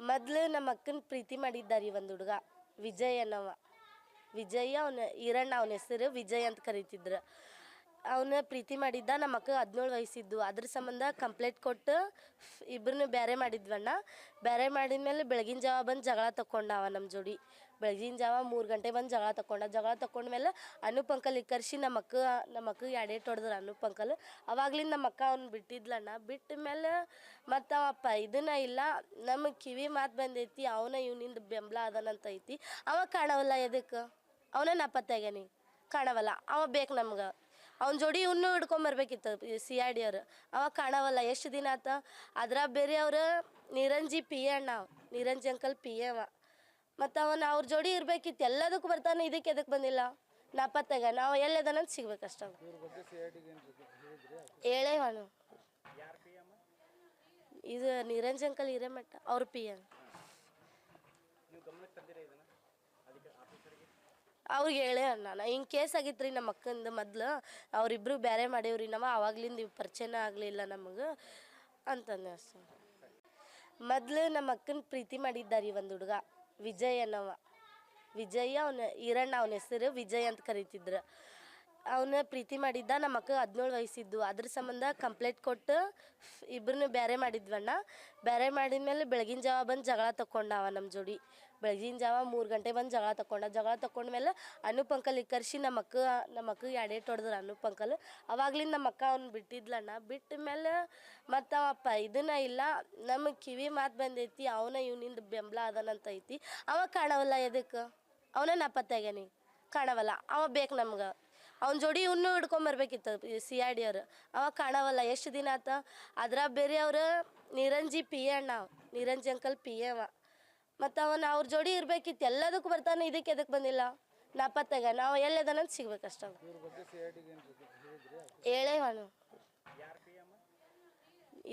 ಮೊದ್ಲು ನಮ್ಮ ಅಕ್ಕನ ಪ್ರೀತಿ ಮಾಡಿದ್ದಾರಿ ಒಂದು ಹುಡುಗ, ವಿಜಯ್ ಅನ್ನವ. ವಿಜಯ್ ಅವನ, ಈರಣ್ಣ ಅವನ ಹೆಸರು ವಿಜಯ್ ಅಂತ ಕರೀತಿದ್ರು. ಅವನ ಪ್ರೀತಿ ಮಾಡಿದ್ದ ನಮ್ಮ ಅಕ್ಕ ಹದಿನೇಳು ವಯಸ್ಸಿದ್ದು. ಅದ್ರ ಸಂಬಂಧ ಕಂಪ್ಲೇಂಟ್ ಕೊಟ್ಟು ಇಬ್ಬರನ್ನ ಬೇರೆ ಮಾಡಿದ್ವಣ್ಣ. ಬೇರೆ ಮಾಡಿದ್ಮೇಲೆ ಬೆಳಗಿನ ಜಾವ ಬಂದು ಜಗಳ ತಕೊಂಡಾವ ನಮ್ಮ ಜೋಡಿ. ಬೆಳಗಿನ ಜಾವ ಮೂರು ಗಂಟೆ ಬಂದು ಜಗಳ ತಕೊಂಡ ಜಗಳ ತಕೊಂಡ್ಮೇಲೆ ಅನೂಪ್ ಅಂಕಲ್ ಕರ್ಸಿ ನಮ್ಮ ಅಕ್ಕ ನಮ್ಮ ಅಕ್ಕ ಎಡೇಟ್ ಹೊಡೆದ್ರು ಅನೂಪ್ ಅಂಕಲ್ ಅವಾಗ್ಲಿಂದ ನಮ್ಮ ಅಕ್ಕ ಅವ್ನು ಬಿಟ್ಟಿದ್ಲಣ್ಣ. ಬಿಟ್ಟ ಮೇಲೆ ಮತ್ತು ಅವಪ್ಪ ಇದನ್ನ ಇಲ್ಲ. ನಮಗೆ ಕಿವಿ ಮಾತು ಬಂದೈತಿ. ಅವನ ಇವನಿಂದ ಬೆಂಬಲ ಅದನಂತ ಐತಿ. ಅವ ಕಾಣವಲ್ಲ ಎದಕ್ಕೆ ಅವನ ನಾಪತ್ತಾಗ್ಯಾನಿ ಕಾಣವಲ್ಲ. ಅವ ಬೇಕು ನಮ್ಗೆ. ಅವ್ನ ಜೋಡಿ ಇವನು ಹಿಡ್ಕೊಂಬರ್ಬೇಕಿತ್ತು ಸಿ ಆರ್ ಡಿ ಅವ್ರು. ಅವ ಕಾಣವಲ್ಲ ಎಷ್ಟು ದಿನ ಆತ? ಅದ್ರ ಬೇರೆ ಅವರು ನಿರಂಜಿ ಪಿ ಎ ಅಣ್ಣ ಅವ. ನಿರಂಜಿ ಅಂಕಲ್ ಪಿ ಎ ಅವ. ಮತ್ತು ಅವನ ಅವ್ರ ಜೋಡಿ ಇರ್ಬೇಕಿತ್ತು ಎಲ್ಲದಕ್ಕೂ ಬರ್ತಾನೆ ಇದಕ್ಕೆ ಎದಕ್ಕೆ ಬಂದಿಲ್ಲ. ನಾಪತ್ತಾಗ ನಾವು ಎಲ್ಲದನಂತ ಸಿಗ್ಬೇಕಷ್ಟ ಅಂತ ಬಗ್ಗೆ ಸಿ ಐ ಟಿಗೆ ಹೇಳಿದ್ರಿ ಹೇಳೇ ಅವನು ಇದು ನಿರಂಜ್ ಅಂಕಲ್ ಹಿರೇಮಠ ಅವ್ರ ಪಿ ಎ ಅವ್ರಿಗೆ ಹೇಳೇ ನಾನು ಹಿಂಗೆ ಕೇಸ್ ಆಗಿತ್ತು ರೀ ನಮ್ಮ ಅಕ್ಕಂದು ಮೊದ್ಲು, ಅವರಿಬ್ರು ಬೇರೆ ಮಾಡೇವ್ರಿ ನಾವು ಆವಾಗ್ಲಿಂದ ಪರಿಚಯನ ಆಗಲಿಲ್ಲ ನಮಗೆ ಅಂತಂದೆ ಅಷ್ಟೇ. ಮೊದ್ಲು ನಮ್ಮ ಅಕ್ಕನ ಪ್ರೀತಿ ಮಾಡಿದ್ದಾರಿ ಒಂದು ಹುಡುಗ, ವಿಜಯ್ ಅನ್ನವ. ವಿಜಯ್ ಅವನ, ಈರಣ್ಣ ಅವನ ಹೆಸರು ವಿಜಯ್ ಅಂತ ಕರೀತಿದ್ರು. ಅವನ ಪ್ರೀತಿ ಮಾಡಿದ್ದ ನಮ್ಮ ಅಕ್ಕ ಹದಿನೇಳು ವಯಸ್ಸಿದ್ದು. ಅದ್ರ ಸಂಬಂಧ ಕಂಪ್ಲೇಂಟ್ ಕೊಟ್ಟು ಇಬ್ಬರನ್ನ ಬೇರೆ ಮಾಡಿದ್ವಣ್ಣ. ಬೇರೆ ಮಾಡಿದ ಮೇಲೆ ಬೆಳಗಿನ ಜಾವ ಬಂದು ಜಗಳ ತಕೊಂಡವ ನಮ್ಮ ಜೋಡಿ. ಬೆಳಗಿನ ಜಾವ ಮೂರು ಗಂಟೆ ಬಂದು ಜಗಳ ತಕೊಂಡ. ಜಗಳ ತಕೊಂಡ್ಮೇಲೆ ಅನೂಪ್ ಅಂಕಲ್ ಕರ್ಸಿ ನಮ್ಮ ಅಕ್ಕ ನಮ್ಮ ಅಕ್ಕ ಎಡೇಟ್ ಹೊಡೆದ್ರು ಅನೂಪ್ ಅಂಕಲ್ ಅವಾಗ್ಲಿಂದ ನಮ್ಮ ಅಕ್ಕ ಅವ್ನು ಬಿಟ್ಟಿದ್ಲಣ್ಣ. ಬಿಟ್ಟ ಮೇಲೆ ಮತ್ತು ಅವಪ್ಪ ಇದನ್ನ ಇಲ್ಲ ನಮ್ಮ ಕಿವಿ ಮಾತು ಬಂದೈತಿ, ಅವನ ಇವನಿಂದ ಬೆಂಬಲ ಅದನಂತ ಐತಿ. ಅವ ಕಾಣವಲ್ಲ ಎದಕ್ಕೆ ಅವನ ನಾಪತ್ತಾಗ್ಯಾನಿ ಕಾಣವಲ್ಲ. ಅವ ಬೇಕು ನಮ್ಗೆ. ಅವ್ನ ಜೋಡಿ ಇವನು ಹಿಡ್ಕೊಂಬರ್ಬೇಕಿತ್ತು ಸಿ ಆರ್ ಡಿ ಅವರು. ಅವ ಕಾಣವಲ್ಲ ಎಷ್ಟು ದಿನ ಆತ? ಅದ್ರ ಬೇರೆ ಅವರು ನಿರಂಜಿ ಪಿ ಎ ಅಣ್ಣ. ನಿರಂಜಿ ಅಂಕಲ್ ಪಿ ಎ ಅವ. ಮತ್ತು ಅವನ ಅವ್ರ ಜೋಡಿ ಇರ್ಬೇಕಿತ್ತು. ಎಲ್ಲದಕ್ಕೂ ಬರ್ತಾನೆ ಇದಕ್ಕೆ ಎದಕ್ಕೆ ಬಂದಿಲ್ಲ? ನಾಪತ್ತಾಗ ನಾವು ಎಲ್ಲದನಂತ ಸಿಗ್ಬೇಕಷ್ಟ ಹೇಳೇ ಅವನು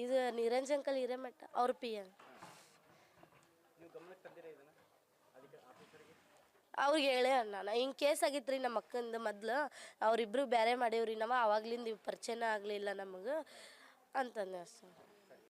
ಇದು ನಿರಂಜ್ ಅಂಕಲ್ ಹಿರೇಮಠ. ಅವ್ರ ಪಿ ಎ ಅವ್ರಿಗೆ ಹೇಳೇ ನಾನು ಹಿಂಗೆ ಕೇಸ್ ಆಗಿತ್ತು ರೀ ನಮ್ಮ ಅಕ್ಕಂದ ಮೊದ್ಲು, ಅವರಿಬ್ರು ಬೇರೆ ಮಾಡೇವ್ರಿ ನಾವು ಆವಾಗ್ಲಿಂದ ಪರಿಚಯನ ಆಗಲಿಲ್ಲ ನಮಗೆ, ಅಂತಂದೆ ಅಷ್ಟೇ.